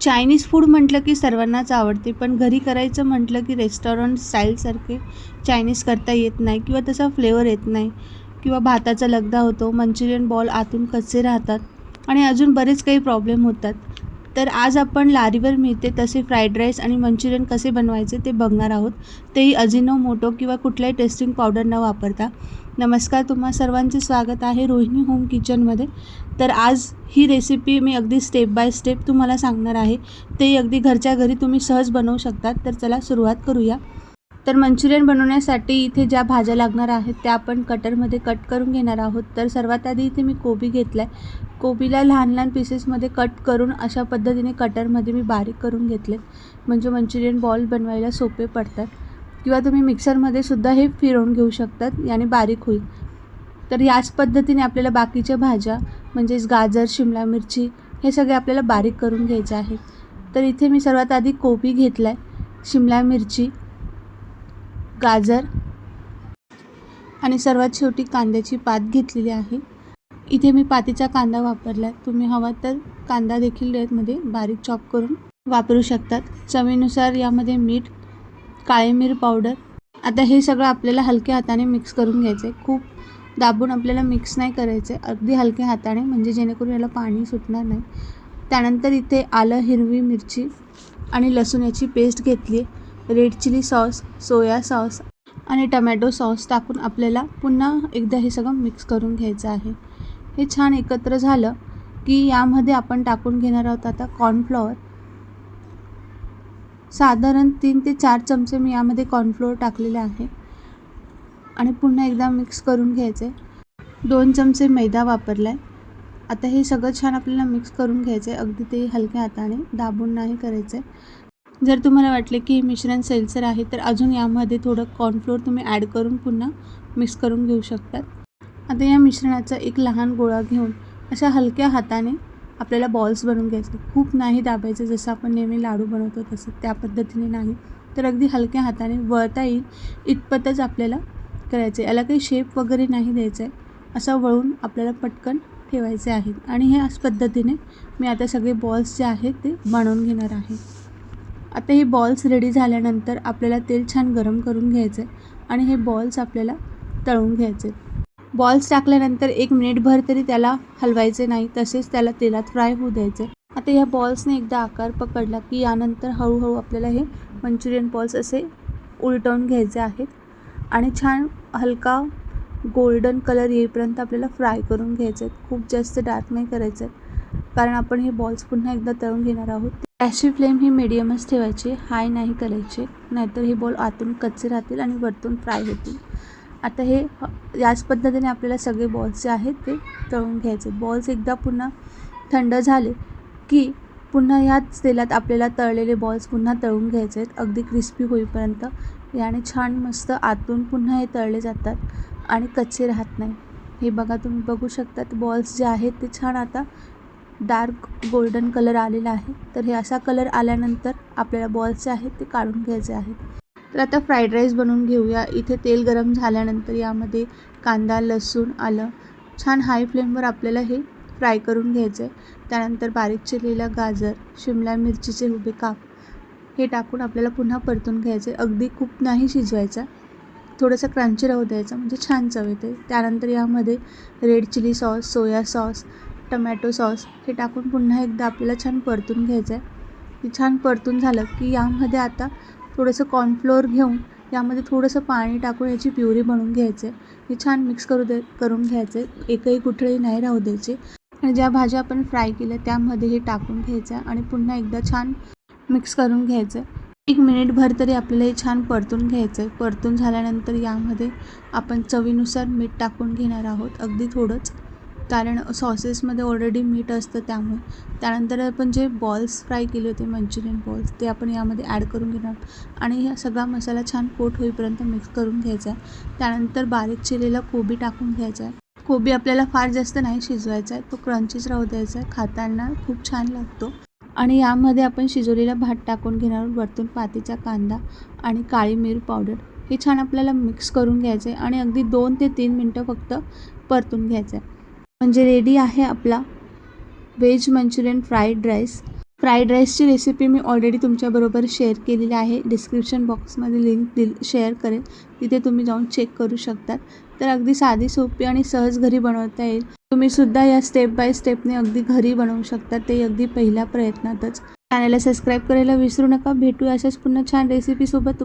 Chinese food म्हटलं की सर्वांनाच आवडते पण घरी करायचं म्हटलं की रेस्टॉरंट स्टाईलसारखे चायनीज करता येत नाही किंवा तसा फ्लेवर येत नाही. किंवा भाताचा लगदा होतो मंचुरियन बॉल आतून कच्चे राहतात आणि अजून बरेच काही प्रॉब्लेम होतात. तर आज आपण लारीवर मिळते तसे फ्राईड राईस आणि मंचुरियन कसे बनवायचे ते बघणार आहोत. तेही अजिनो मोटो किंवा कुठल्याही टेस्टिंग पावडर न वापरता. नमस्कार तुम्हा सर्वांचे स्वागत आहे रोहिणी होम किचनमध्ये. तर आज ही रेसिपी मी अगदी स्टेप बाय स्टेप तुम्हाला सांगणार आहे. तेही अगदी घरच्या घरी तुम्ही सहज बनवू शकतात. तर चला सुरुवात करूया. तर मंचुरियन बनवण्यासाठी इथे ज्या भाज्या लागणार आहेत त्या आपण कटरमध्ये कट करून घेणार आहोत. तर सर्वात आधी इथे मी कोबी घेतला आहे कोबीला लहान लहान पीसेसमध्ये कट करून अशा पद्धतीने कटरमध्ये मी बारीक करून घेतले. म्हणजे मंचुरियन बॉल बनवायला सोपे पडतात. किंवा तुम्ही मिक्सरमध्ये सुद्धा हे फिरवून घेऊ शकतात. याने बारीक होईल. तर याच पद्धतीने आपल्याला बाकीच्या भाज्या म्हणजेच गाजर शिमला मिरची हे सगळे आपल्याला बारीक करून घ्यायचे आहे. तर इथे मी सर्वात आधी कोबी घेतला आहे शिमला मिरची गाजर आणि सर्वात शेवटी कांद्याची पात घेतलेली आहे. इथे मी पातीचा कांदा वापरला आहे तुम्ही हवा तर कांदा देखील यामध्ये बारीक चॉप करून वापरू शकतात. चवीनुसार यामध्ये मीठ काळी मिर पावडर आता हे सगळं आपल्याला हलक्या हाताने मिक्स करून घ्यायचं आहे खूप दाबून आपल्याला मिक्स नाही करायचं आहे अगदी हलक्या हाताने म्हणजे जेणेकरून याला पाणी सुटणार नाही. त्यानंतर इथे आलं हिरवी मिरची आणि लसूण याची पेस्ट घेतली आहे red chilli sauce soya sauce आणि टमॅटो सॉस टाकून आपल्याला पुन्हा एकदा हे सगळं मिक्स करून घ्यायचं आहे. हे छान एकत्र झालं की यामध्ये आपण टाकून घेणार आहोत आता कॉर्नफ्लॉवर साधारण तीन ते चार चमचे मी यामध्ये कॉर्नफ्लोअर टाकलेले आहे. आणि पुन्हा एकदा मिक्स करून घ्यायचं. आहे दोन चमचे मैदा वापरला आहे आता हे सगळं छान आपल्याला मिक्स करून घ्यायचं आहे अगदी ते हलक्या हाताने दाबून नाही करायचं आहे जर तुम्हाला वाटले की हे मिश्रण सैलसर आहे तर अजून यामध्ये थोडं कॉर्नफ्लोअर तुम्ही ॲड करून पुन्हा मिक्स करून घेऊ शकतात. आता या मिश्रणाचा एक लहान गोळा घेऊन अशा हलक्या हाताने आपल्याला बॉल्स बनवून घ्यायचे. खूप नाही दाबायचं जसं आपण नेहमी लाडू बनवतो तसं. त्या पद्धतीने नाही. तर अगदी हलक्या हाताने वळता येईल इतपतच आपल्याला करायचं. आहे याला काही शेप वगैरे नाही द्यायचं. आहे असं वळून आपल्याला पटकन ठेवायचे आहेत आणि हे अशा पद्धतीने मी आता सगळे बॉल्स जे आहेत ते बनवून घेणार आहे. आता हे बॉल्स रेडी झाल्यानंतर आपल्याला तेल छान गरम करून घ्यायचं आहे आणि हे बॉल्स आपल्याला तळून घ्यायचे. बॉल्स टाकल्यानंतर एक मिनिटभर तरी त्याला हलवायचे नाही तसेच त्याला तेलात फ्राय होऊ द्यायचे. आता ह्या बॉल्सने एकदा आकार पकडला की यानंतर हळूहळू आपल्याला हे मंचुरियन बॉल्स असे उलटवून घ्यायचे आहेत आणि छान हलका गोल्डन कलर येईपर्यंत आपल्याला फ्राय करून घ्यायचे आहेत. खूप जास्त डार्क नाही करायचं आहे कारण आपण हे बॉल्स पुन्हा एकदा तळून घेणार आहोत. गॅसची फ्लेम ही मिडियमच ठेवायची हाय नाही करायचे. नाहीतर हे बॉल आतून कच्चे राहतील आणि वरतून फ्राय होतील. आता हे याच पद्धतीने आपल्याला सगळे बॉल्स जे आहेत ते तळून घ्यायचे. बॉल्स एकदा पुन्हा थंड झाले की पुन्हा ह्याच तेलात आपल्याला तळलेले बॉल्स पुन्हा तळून घ्यायचे आहेत. अगदी क्रिस्पी होईपर्यंत. याने छान मस्त आतून पुन्हा हे तळले जातात आणि कच्चे राहत नाही. हे बघा तुम्ही बघू शकतात बॉल्स जे आहेत ते छान आता डार्क गोल्डन कलर आलेला आहे. तर हे असा कलर आल्यानंतर आपल्याला बॉल्स जे आहेत ते काढून घ्यायचे आहेत. तर आता फ्राईड राईस बनवून घेऊया. इथे तेल गरम झाल्यानंतर यामध्ये कांदा लसूण आलं. छान हाय फ्लेमवर आपल्याला हे फ्राय करून घ्यायचं आहे त्यानंतर बारीक चिरलेला गाजर शिमला मिरचीचे उभे काप हे टाकून आपल्याला पुन्हा परतून घ्यायचे अगदी खूप नाही शिजवायचं. थोडंसं क्रंची राहू द्यायचं म्हणजे छान चव येते. त्यानंतर यामध्ये red chilli sauce soya sauce tomato sauce हे टाकून पुन्हा एकदा आपल्याला छान परतून घ्यायचं आहे छान परतून झालं की यामध्ये आता थोडंसं कॉर्नफ्लोअर घेऊन यामध्ये थोडंसं पाणी टाकून याची प्युरी बनवून घ्यायचं. आहे हे छान मिक्स करू दे करून घ्यायचं. आहे एकही कुठळी नाही राहू द्यायची. आणि ज्या भाज्या आपण फ्राय केल्या त्यामध्ये हे टाकून घ्यायचं आणि पुन्हा एकदा छान मिक्स करून घ्यायचं. एक मिनिटभर तरी आपल्याला हे छान परतून घ्यायचं आहे परतून झाल्यानंतर यामध्ये आपण चवीनुसार मीठ टाकून घेणार आहोत. अगदी थोडंच. कारण सॉसेसमध्ये ऑलरेडी मीठ असतं त्यामुळे. त्यानंतर आपण जे बॉल्स फ्राय केले होते मंचुरियन बॉल्स ते आपण यामध्ये ॲड करून घेणार. आणि हा सगळा मसाला छान कोट होईपर्यंत मिक्स करून घ्यायचा. आहे त्यानंतर बारीक चिरलेला कोबी टाकून घ्यायचा. आहे कोबी आपल्याला फार जास्त नाही शिजवायचा आहे तो क्रंचीच राहू द्यायचा आहे. खाताना खूप छान लागतो. आणि यामध्ये आपण शिजवलेला भात टाकून घेणार वरतून पातीचा कांदा आणि काळी मिर पावडर हे छान आपल्याला मिक्स करून घ्यायचं आहे आणि अगदी दोन ते तीन मिनटं फक्त परतून घ्यायचं आहे. म्हणजे रेडी आहे आपला veg Manchurian fried rice fried राईसची recipe मी ऑलरेडी तुमच्याबरोबर शेअर केलेली आहे. डिस्क्रिप्शन बॉक्समध्ये लिंक दिल शेअर करेन तिथे तुम्ही जाऊन चेक करू शकतात. तर अगदी साधी सोपी आणि सहज घरी बनवता येईल. तुम्ही सुद्धा या स्टेप बाय स्टेपने अगदी घरी बनवू शकता. ते अगदी पहिल्या प्रयत्नातच. चॅनलला सबस्क्राईब करायला विसरू नका. भेटू अशाच पुन्हा छान रेसिपीसोबत